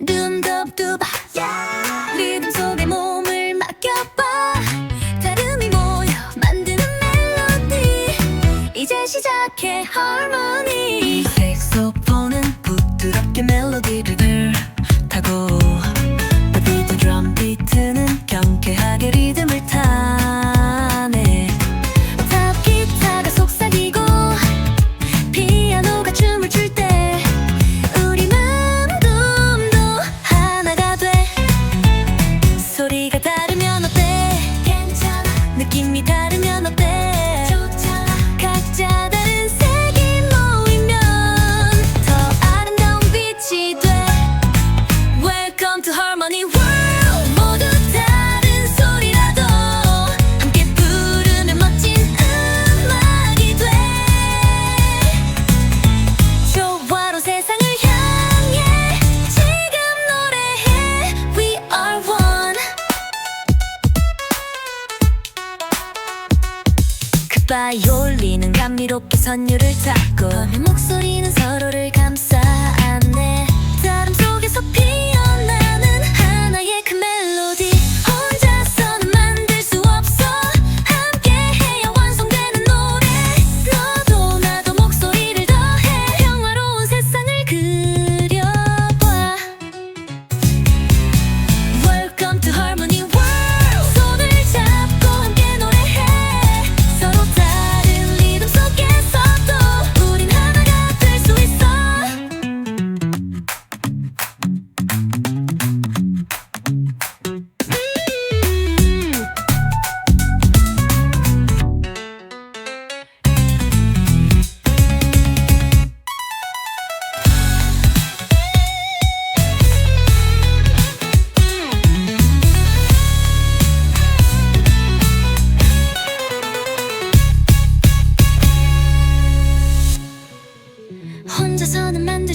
둠덥두바 yeah. 리듬 속에 몸을 맡겨봐. 다름이 모여 만드는 멜로디. 이제 시작해 하모니. 君みたい 바이올린은 감미롭게 선율을 타고. 밤의 목소리는 서로를 감싸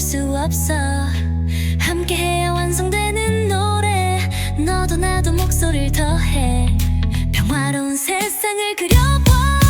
멈출 수 없어. 함께해야 완성되는 노래. 너도 나도 목소리를 더해. 평화로운 세상을 그려봐.